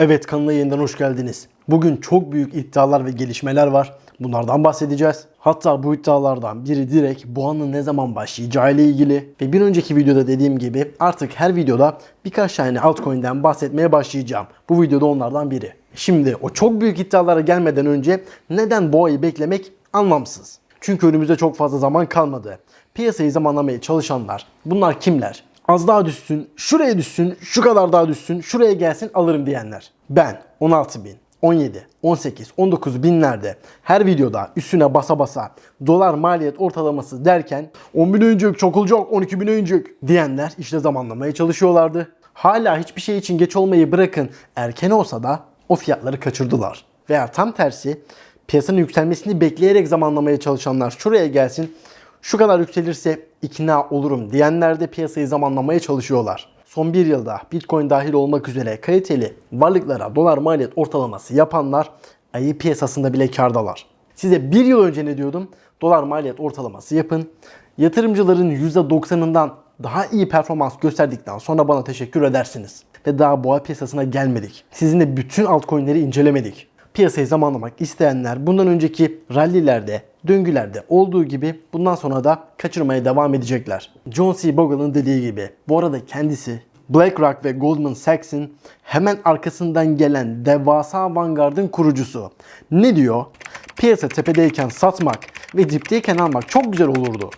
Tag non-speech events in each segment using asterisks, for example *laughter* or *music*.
Evet kanala yeniden hoş geldiniz. Bugün çok büyük iddialar ve gelişmeler var. Bunlardan bahsedeceğiz. Hatta bu iddialardan biri direkt boğanın ne zaman başlayacağı ile ilgili. Ve bir önceki videoda dediğim gibi artık her videoda birkaç tane altcoin'den bahsetmeye başlayacağım. Bu videoda onlardan biri. Şimdi o çok büyük iddialara gelmeden önce neden boğayı beklemek anlamsız. Çünkü önümüzde çok fazla zaman kalmadı. Piyasayı zamanlamaya çalışanlar bunlar kimler? Az daha düşsün, şuraya düşsün, şu kadar daha düşsün, şuraya gelsin alırım diyenler. Ben 16 bin, 17, 18, 19 binlerde her videoda üstüne basa basa dolar maliyet ortalaması derken 10 bin öncük çok olacak 12 bin öncük diyenler işte zamanlamaya çalışıyorlardı. Hala hiçbir şey için geç olmayı bırakın erken olsa da o fiyatları kaçırdılar. Veya tam tersi piyasanın yükselmesini bekleyerek zamanlamaya çalışanlar şuraya gelsin şu kadar yükselirse ikna olurum diyenler de piyasayı zamanlamaya çalışıyorlar. Son bir yılda Bitcoin dahil olmak üzere kaliteli varlıklara dolar maliyet ortalaması yapanlar ayı piyasasında bile kardalar. Size bir yıl önce ne diyordum? Dolar maliyet ortalaması yapın. Yatırımcıların %90'ından daha iyi performans gösterdikten sonra bana teşekkür edersiniz. Ve daha boğa piyasasına gelmedik. Sizinle bütün altcoin'leri incelemedik. Piyasayı zamanlamak isteyenler bundan önceki rallilerde, döngülerde olduğu gibi bundan sonra da kaçırmaya devam edecekler. John C. Bogle'ın dediği gibi bu arada kendisi BlackRock ve Goldman Sachs'in hemen arkasından gelen devasa Vanguard'ın kurucusu. Ne diyor? Piyasa tepedeyken satmak ve dipteyken almak çok güzel olurdu.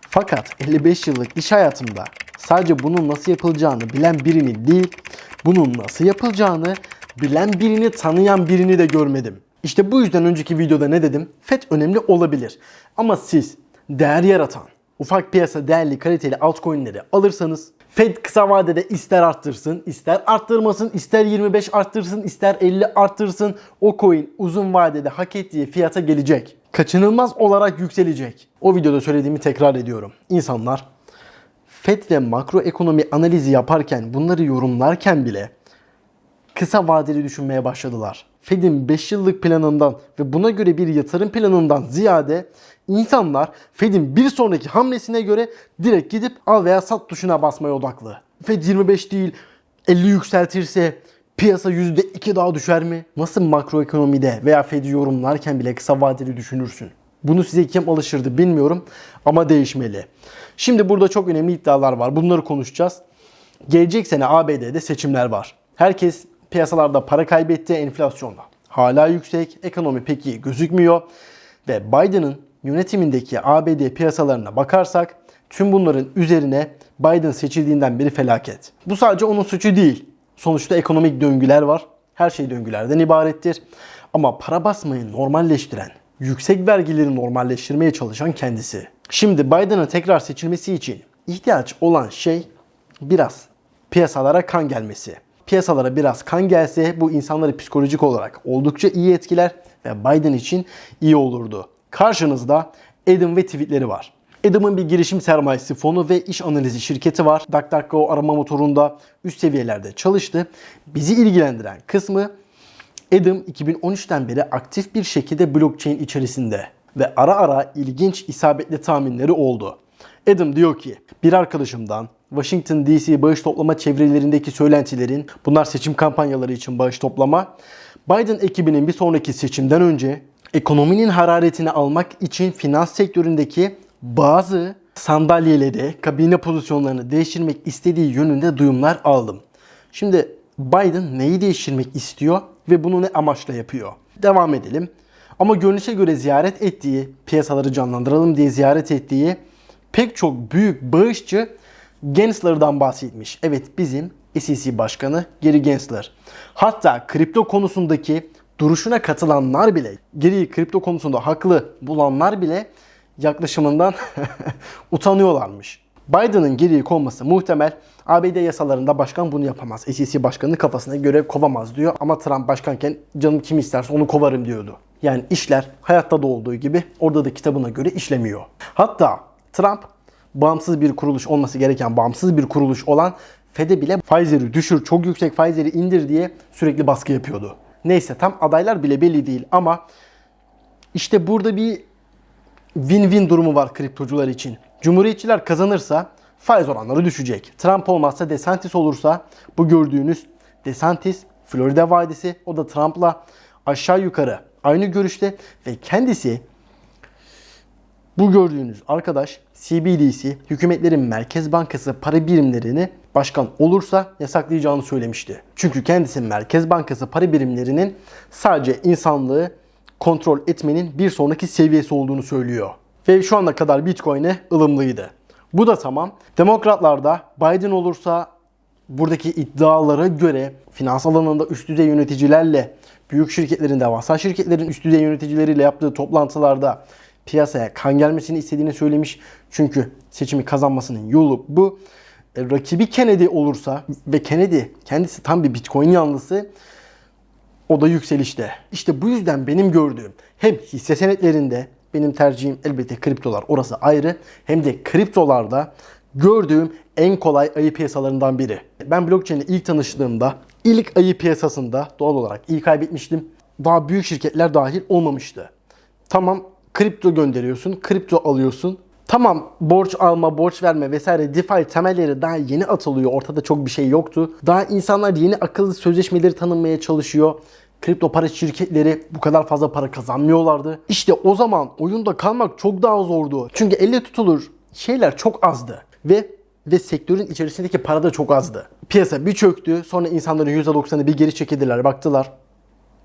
Fakat 55 yıllık iş hayatımda sadece bunun nasıl yapılacağını bilen birini değil, bunun nasıl yapılacağını bilen birini tanıyan birini de görmedim. İşte bu yüzden önceki videoda ne dedim? FED önemli olabilir. Ama siz değer yaratan, ufak piyasa değerli kaliteli altcoin'leri alırsanız Fed kısa vadede ister arttırsın, ister arttırmasın, ister 25 arttırsın, ister 50 arttırsın o coin uzun vadede hak ettiği fiyata gelecek. Kaçınılmaz olarak yükselecek. O videoda söylediğimi tekrar ediyorum. İnsanlar FED ve makroekonomi analizi yaparken bunları yorumlarken bile kısa vadeli düşünmeye başladılar. Fed'in 5 yıllık planından ve buna göre bir yatırım planından ziyade insanlar Fed'in bir sonraki hamlesine göre direkt gidip al veya sat tuşuna basmaya odaklı. Fed 25 değil 50 yükseltirse piyasa %2 daha düşer mi? Nasıl makroekonomide veya Fed'i yorumlarken bile kısa vadeli düşünürsün? Bunu size kim alışırdı bilmiyorum ama değişmeli. Şimdi burada çok önemli iddialar var. Bunları konuşacağız. Gelecek sene ABD'de seçimler var. Herkes piyasalarda para kaybetti enflasyonda. Hala yüksek, ekonomi pek iyi gözükmüyor. Ve Biden'ın yönetimindeki ABD piyasalarına bakarsak tüm bunların üzerine Biden seçildiğinden beri felaket. Bu sadece onun suçu değil. Sonuçta ekonomik döngüler var. Her şey döngülerden ibarettir. Ama para basmayı normalleştiren, yüksek vergileri normalleştirmeye çalışan kendisi. Şimdi Biden'ın tekrar seçilmesi için ihtiyaç olan şey biraz piyasalara kan gelmesi. Piyasalara biraz kan gelse bu insanları psikolojik olarak oldukça iyi etkiler ve Biden için iyi olurdu. Karşınızda Adam ve tweetleri var. Adam'ın bir girişim sermayesi fonu ve iş analizi şirketi var. DuckDuckGo arama motorunda üst seviyelerde çalıştı. Bizi ilgilendiren kısmı Adam 2013'ten beri aktif bir şekilde blockchain içerisinde ve ara ara ilginç isabetli tahminleri oldu. Adam diyor ki bir arkadaşımdan Washington DC bağış toplama çevrelerindeki söylentilerin bunlar seçim kampanyaları için bağış toplama Biden ekibinin bir sonraki seçimden önce ekonominin hararetini almak için finans sektöründeki bazı sandalyeleri, kabine pozisyonlarını değiştirmek istediği yönünde duyumlar aldım. Şimdi Biden neyi değiştirmek istiyor ve bunu ne amaçla yapıyor? Devam edelim. Ama görünüşe göre ziyaret ettiği, piyasaları canlandıralım diye ziyaret ettiği pek çok büyük bağışçı Gensler'dan bahsetmiş. Evet bizim SEC Başkanı Gary Gensler. Hatta kripto konusundaki duruşuna katılanlar bile, Gary'i kripto konusunda haklı bulanlar bile yaklaşımından *laughs* utanıyorlarmış. Biden'ın geriye konması muhtemel. ABD yasalarında başkan bunu yapamaz. SEC başkanı kafasına göre kovamaz diyor. Ama Trump başkanken canım kim isterse onu kovarım diyordu. Yani işler hayatta da olduğu gibi orada da kitabına göre işlemiyor. Hatta Trump bağımsız bir kuruluş olması gereken bağımsız bir kuruluş olan FED'e bile faizleri düşür, çok yüksek faizleri indir diye sürekli baskı yapıyordu. Neyse tam adaylar bile belli değil ama işte burada bir win-win durumu var kriptocular için. Cumhuriyetçiler kazanırsa faiz oranları düşecek. Trump olmazsa DeSantis olursa bu gördüğünüz DeSantis Florida Vadisi. O da Trump'la aşağı yukarı aynı görüşte ve kendisi bu gördüğünüz arkadaş CBDC, hükümetlerin merkez bankası para birimlerini başkan olursa yasaklayacağını söylemişti. Çünkü kendisi merkez bankası para birimlerinin sadece insanlığı kontrol etmenin bir sonraki seviyesi olduğunu söylüyor. Ve şu ana kadar Bitcoin'e ılımlıydı. Bu da tamam. Demokratlar da Biden olursa buradaki iddialara göre finans alanında üst düzey yöneticilerle büyük şirketlerin, devasa şirketlerin üst düzey yöneticileriyle yaptığı toplantılarda piyasaya kan gelmesini istediğini söylemiş. Çünkü seçimi kazanmasının yolu bu. E, rakibi Kennedy olursa ve Kennedy kendisi tam bir Bitcoin yanlısı o da yükselişte. İşte bu yüzden benim gördüğüm hem hisse senetlerinde benim tercihim elbette kriptolar orası ayrı hem de kriptolarda gördüğüm en kolay ayı piyasalarından biri. Ben blockchain'le ilk tanıştığımda ilk ayı piyasasında doğal olarak iyi kaybetmiştim. Daha büyük şirketler dahil olmamıştı. Tamam kripto gönderiyorsun, kripto alıyorsun. Tamam borç alma, borç verme vesaire DeFi temelleri daha yeni atılıyor. Ortada çok bir şey yoktu. Daha insanlar yeni akıllı sözleşmeleri tanımaya çalışıyor. Kripto para şirketleri bu kadar fazla para kazanmıyorlardı. İşte o zaman oyunda kalmak çok daha zordu. Çünkü elle tutulur şeyler çok azdı. Ve ve sektörün içerisindeki para da çok azdı. Piyasa bir çöktü. Sonra insanların %90'ı bir geri çekildiler. Baktılar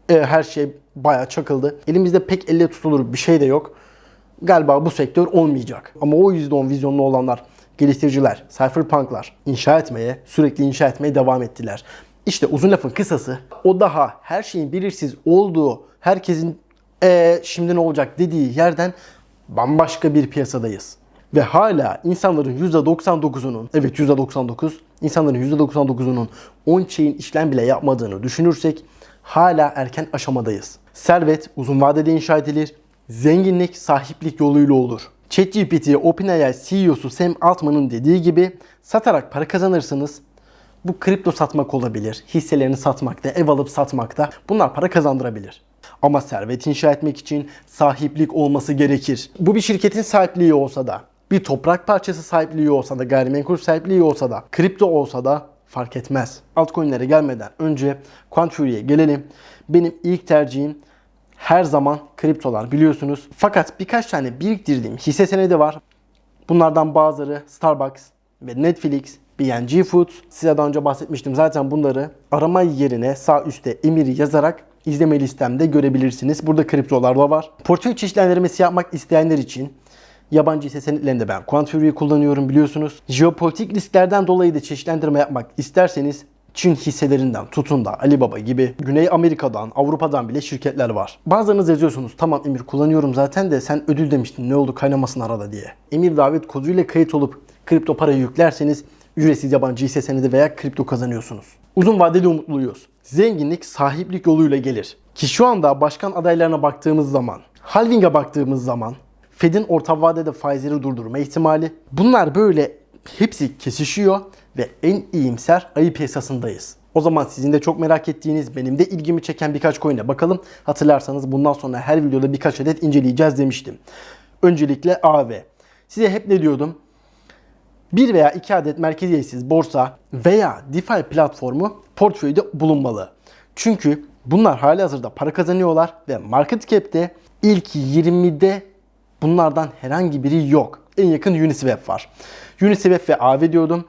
e, her şey bayağı çakıldı. Elimizde pek elle tutulur bir şey de yok. Galiba bu sektör olmayacak. Ama o %10 vizyonlu olanlar, geliştiriciler, cypherpunklar inşa etmeye, sürekli inşa etmeye devam ettiler. İşte uzun lafın kısası o daha her şeyin belirsiz olduğu, herkesin e, şimdi ne olacak dediği yerden bambaşka bir piyasadayız. Ve hala insanların %99'unun, evet %99, insanların %99'unun on-chain işlem bile yapmadığını düşünürsek hala erken aşamadayız. Servet uzun vadede inşa edilir, zenginlik sahiplik yoluyla olur. ChatGPT, OpenAI CEO'su Sam Altman'ın dediği gibi satarak para kazanırsınız. Bu kripto satmak olabilir, hisselerini satmakta, ev alıp satmakta bunlar para kazandırabilir. Ama servet inşa etmek için sahiplik olması gerekir. Bu bir şirketin sahipliği olsa da, bir toprak parçası sahipliği olsa da, gayrimenkul sahipliği olsa da, kripto olsa da fark etmez. Altcoin'lere gelmeden önce Quantfury'e gelelim. Benim ilk tercihim her zaman kriptolar biliyorsunuz. Fakat birkaç tane biriktirdiğim hisse senedi var. Bunlardan bazıları Starbucks ve Netflix, BNG Foods. Size daha önce bahsetmiştim. Zaten bunları arama yerine sağ üstte emiri yazarak izleme listemde görebilirsiniz. Burada kriptolar da var. Portföy çeşitlendirmesi yapmak isteyenler için Yabancı hisse senetlerinde ben Quantfury'yi kullanıyorum biliyorsunuz. Jeopolitik risklerden dolayı da çeşitlendirme yapmak isterseniz Çin hisselerinden tutun da Alibaba gibi Güney Amerika'dan, Avrupa'dan bile şirketler var. Bazılarınız yazıyorsunuz tamam Emir kullanıyorum zaten de sen ödül demiştin ne oldu kaynamasın arada diye. Emir davet koduyla kayıt olup kripto parayı yüklerseniz ücretsiz yabancı hisse senedi veya kripto kazanıyorsunuz. Uzun vadeli umutluyuz. Zenginlik sahiplik yoluyla gelir. Ki şu anda başkan adaylarına baktığımız zaman, halving'e baktığımız zaman Fed'in orta vadede faizleri durdurma ihtimali. Bunlar böyle hepsi kesişiyor ve en iyimser ayı piyasasındayız. O zaman sizin de çok merak ettiğiniz, benim de ilgimi çeken birkaç coin'e bakalım. Hatırlarsanız bundan sonra her videoda birkaç adet inceleyeceğiz demiştim. Öncelikle AV. Size hep ne diyordum? Bir veya iki adet merkeziyetsiz borsa veya DeFi platformu portföyde bulunmalı. Çünkü bunlar hali hazırda para kazanıyorlar ve market cap'te ilk 20'de Bunlardan herhangi biri yok. En yakın Uniswap var. Uniswap ve AV diyordum.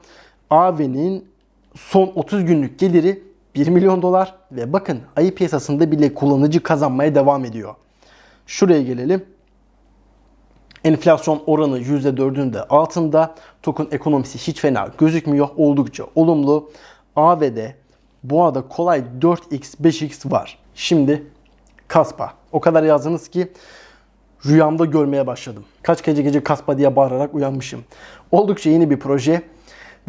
AV'nin son 30 günlük geliri 1 milyon dolar ve bakın ayı piyasasında bile kullanıcı kazanmaya devam ediyor. Şuraya gelelim. Enflasyon oranı %4'ün de altında. Token ekonomisi hiç fena gözükmüyor. Oldukça olumlu. AV'de bu arada kolay 4x 5x var. Şimdi Kaspa. O kadar yazdınız ki rüyamda görmeye başladım. Kaç gece gece kaspa diye bağırarak uyanmışım. Oldukça yeni bir proje.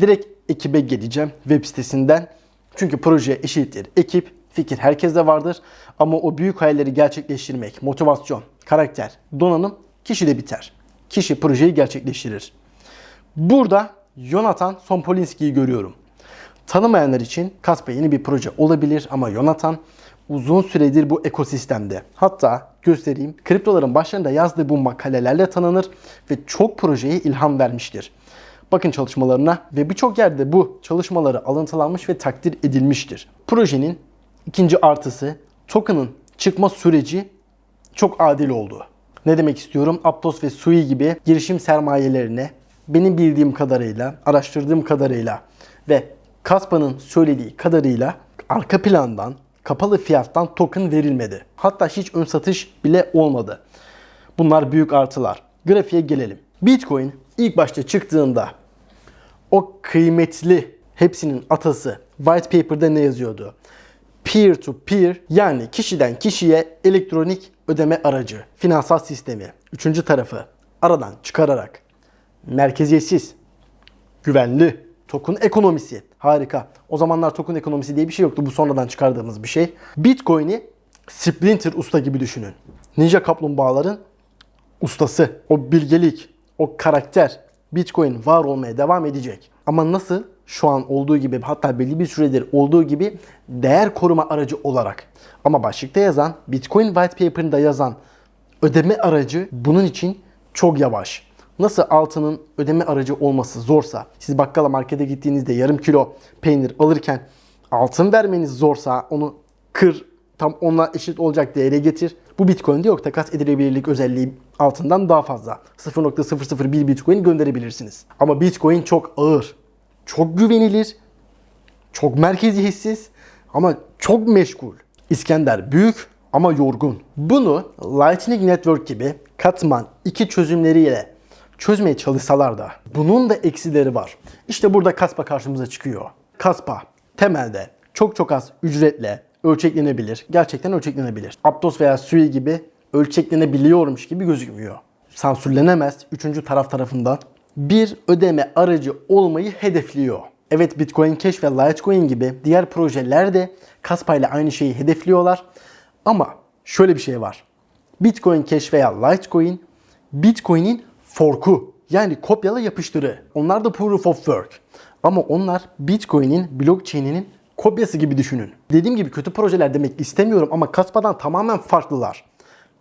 Direkt ekibe geleceğim web sitesinden. Çünkü proje eşittir ekip, fikir herkeste vardır. Ama o büyük hayalleri gerçekleştirmek, motivasyon, karakter, donanım kişide biter. Kişi projeyi gerçekleştirir. Burada Jonathan Sompolinski'yi görüyorum. Tanımayanlar için Kaspa yeni bir proje olabilir ama Jonathan uzun süredir bu ekosistemde. Hatta göstereyim. Kriptoların başlarında yazdığı bu makalelerle tanınır ve çok projeye ilham vermiştir. Bakın çalışmalarına ve birçok yerde bu çalışmaları alıntılanmış ve takdir edilmiştir. Projenin İkinci artısı token'ın çıkma süreci çok adil oldu. Ne demek istiyorum? Aptos ve Sui gibi girişim sermayelerine benim bildiğim kadarıyla, araştırdığım kadarıyla ve Kaspa'nın söylediği kadarıyla arka plandan kapalı fiyattan token verilmedi. Hatta hiç ön satış bile olmadı. Bunlar büyük artılar. Grafiğe gelelim. Bitcoin ilk başta çıktığında o kıymetli hepsinin atası white paper'da ne yazıyordu? Peer to peer yani kişiden kişiye elektronik ödeme aracı, finansal sistemi, üçüncü tarafı aradan çıkararak merkeziyetsiz, güvenli, token ekonomisi. Harika. O zamanlar token ekonomisi diye bir şey yoktu. Bu sonradan çıkardığımız bir şey. Bitcoin'i Splinter usta gibi düşünün. Ninja kaplumbağaların ustası, o bilgelik, o karakter Bitcoin var olmaya devam edecek. Ama nasıl? Şu an olduğu gibi hatta belli bir süredir olduğu gibi değer koruma aracı olarak. Ama başlıkta yazan Bitcoin White Paper'ında yazan ödeme aracı bunun için çok yavaş. Nasıl altının ödeme aracı olması zorsa, siz bakkala markete gittiğinizde yarım kilo peynir alırken altın vermeniz zorsa onu kır, tam onunla eşit olacak değere getir. Bu Bitcoin'de yok. Takas edilebilirlik özelliği altından daha fazla. 0.001 Bitcoin gönderebilirsiniz. Ama Bitcoin çok ağır, çok güvenilir, çok merkeziyetsiz ama çok meşgul. İskender büyük ama yorgun. Bunu Lightning Network gibi katman iki çözümleriyle çözmeye çalışsalar da bunun da eksileri var. İşte burada Kaspa karşımıza çıkıyor. Kaspa temelde çok çok az ücretle ölçeklenebilir. Gerçekten ölçeklenebilir. Aptos veya Sui gibi ölçeklenebiliyormuş gibi gözükmüyor. Sansürlenemez üçüncü taraf tarafından bir ödeme aracı olmayı hedefliyor. Evet Bitcoin Cash ve Litecoin gibi diğer projeler de Kaspa ile aynı şeyi hedefliyorlar. Ama şöyle bir şey var. Bitcoin Cash veya Litecoin Bitcoin'in forku yani kopyala yapıştırı. Onlar da proof of work. Ama onlar Bitcoin'in blockchain'inin kopyası gibi düşünün. Dediğim gibi kötü projeler demek istemiyorum ama Kaspa'dan tamamen farklılar.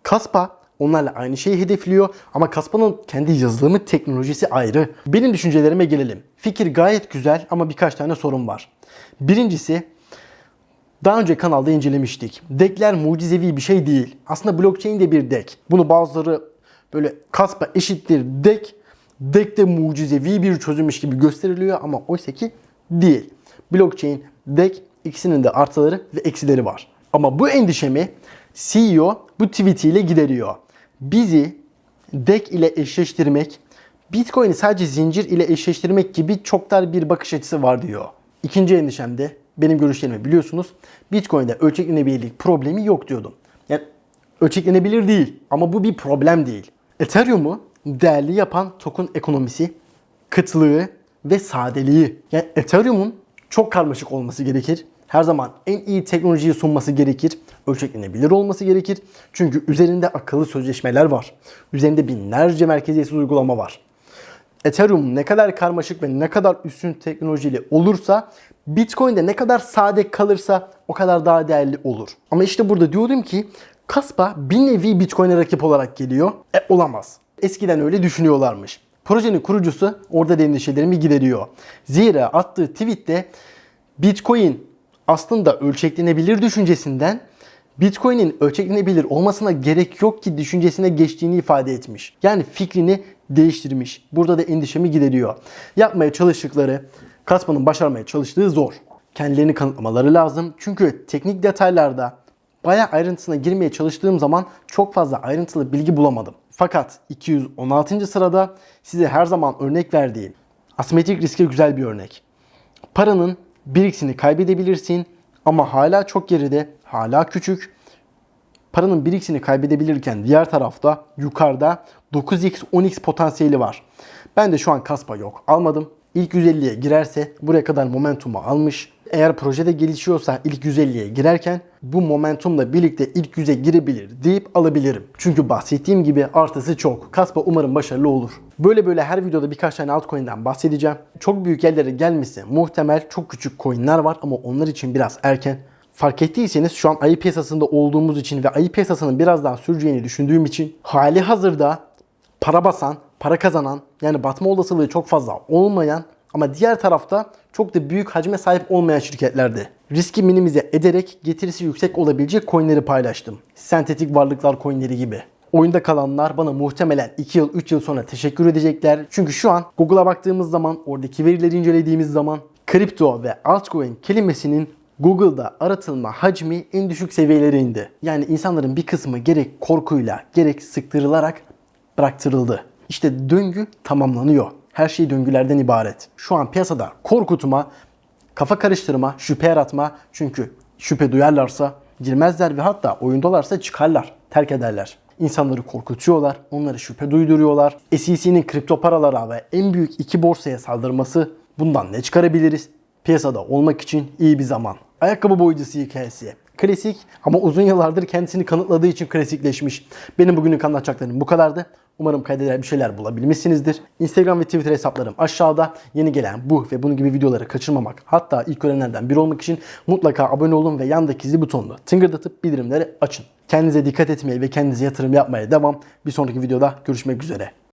Kaspa onlarla aynı şeyi hedefliyor ama Kaspa'nın kendi yazılımı teknolojisi ayrı. Benim düşüncelerime gelelim. Fikir gayet güzel ama birkaç tane sorun var. Birincisi daha önce kanalda incelemiştik. Deckler mucizevi bir şey değil. Aslında blockchain de bir deck. Bunu bazıları böyle kaspa eşittir deck. Deck de mucizevi bir çözümmüş gibi gösteriliyor ama oysa ki değil. Blockchain, deck ikisinin de artıları ve eksileri var. Ama bu endişemi CEO bu tweetiyle gideriyor. Bizi deck ile eşleştirmek, Bitcoin'i sadece zincir ile eşleştirmek gibi çok dar bir bakış açısı var diyor. İkinci endişem de benim görüşlerimi biliyorsunuz. Bitcoin'de ölçeklenebilirlik problemi yok diyordum. Yani ölçeklenebilir değil ama bu bir problem değil. Ethereum'u değerli yapan token ekonomisi, kıtlığı ve sadeliği. Yani Ethereum'un çok karmaşık olması gerekir. Her zaman en iyi teknolojiyi sunması gerekir. Ölçeklenebilir olması gerekir. Çünkü üzerinde akıllı sözleşmeler var. Üzerinde binlerce merkeziyetsiz uygulama var. Ethereum ne kadar karmaşık ve ne kadar üstün teknolojili olursa Bitcoin de ne kadar sade kalırsa o kadar daha değerli olur. Ama işte burada diyorum ki Kaspa bir nevi Bitcoin'e rakip olarak geliyor. E olamaz. Eskiden öyle düşünüyorlarmış. Projenin kurucusu orada da endişelerimi gideriyor. Zira attığı tweette Bitcoin aslında ölçeklenebilir düşüncesinden Bitcoin'in ölçeklenebilir olmasına gerek yok ki düşüncesine geçtiğini ifade etmiş. Yani fikrini değiştirmiş. Burada da endişemi gideriyor. Yapmaya çalıştıkları, Kaspa'nın başarmaya çalıştığı zor. Kendilerini kanıtlamaları lazım. Çünkü teknik detaylarda bayağı ayrıntısına girmeye çalıştığım zaman çok fazla ayrıntılı bilgi bulamadım. Fakat 216. sırada size her zaman örnek verdiğim asimetrik riske güzel bir örnek. Paranın bir x'ini kaybedebilirsin ama hala çok geride, hala küçük. Paranın 1x'ini kaybedebilirken diğer tarafta yukarıda 9x 10x potansiyeli var. Ben de şu an kaspa yok. Almadım. İlk 150'ye girerse buraya kadar momentumu almış. Eğer projede gelişiyorsa ilk 150'ye girerken bu momentumla birlikte ilk 100'e girebilir deyip alabilirim. Çünkü bahsettiğim gibi artısı çok. Kaspa umarım başarılı olur. Böyle böyle her videoda birkaç tane altcoin'den bahsedeceğim. Çok büyük yerlere gelmesi muhtemel çok küçük coin'ler var ama onlar için biraz erken. Fark ettiyseniz şu an ayı piyasasında olduğumuz için ve ayı piyasasının biraz daha süreceğini düşündüğüm için hali hazırda para basan, para kazanan yani batma olasılığı çok fazla olmayan ama diğer tarafta çok da büyük hacme sahip olmayan şirketlerde. riski minimize ederek getirisi yüksek olabilecek coinleri paylaştım. Sentetik varlıklar coinleri gibi. Oyunda kalanlar bana muhtemelen 2 yıl 3 yıl sonra teşekkür edecekler. Çünkü şu an Google'a baktığımız zaman oradaki verileri incelediğimiz zaman kripto ve altcoin kelimesinin Google'da aratılma hacmi en düşük seviyelere indi. Yani insanların bir kısmı gerek korkuyla gerek sıktırılarak bıraktırıldı. İşte döngü tamamlanıyor. Her şey döngülerden ibaret. Şu an piyasada korkutma, kafa karıştırma, şüphe yaratma. Çünkü şüphe duyarlarsa girmezler ve hatta oyundalarsa çıkarlar, terk ederler. İnsanları korkutuyorlar, onlara şüphe duyduruyorlar. SEC'nin kripto paralara ve en büyük iki borsaya saldırması bundan ne çıkarabiliriz? Piyasada olmak için iyi bir zaman. Ayakkabı boyacısı hikayesi. Klasik ama uzun yıllardır kendisini kanıtladığı için klasikleşmiş. Benim bugünlük anlatacaklarım bu kadardı. Umarım kaydeder bir şeyler bulabilmişsinizdir. Instagram ve Twitter hesaplarım aşağıda. Yeni gelen bu ve bunun gibi videoları kaçırmamak hatta ilk görenlerden biri olmak için mutlaka abone olun ve yandaki zil butonunu tıngırdatıp bildirimleri açın. Kendinize dikkat etmeye ve kendinize yatırım yapmaya devam. Bir sonraki videoda görüşmek üzere.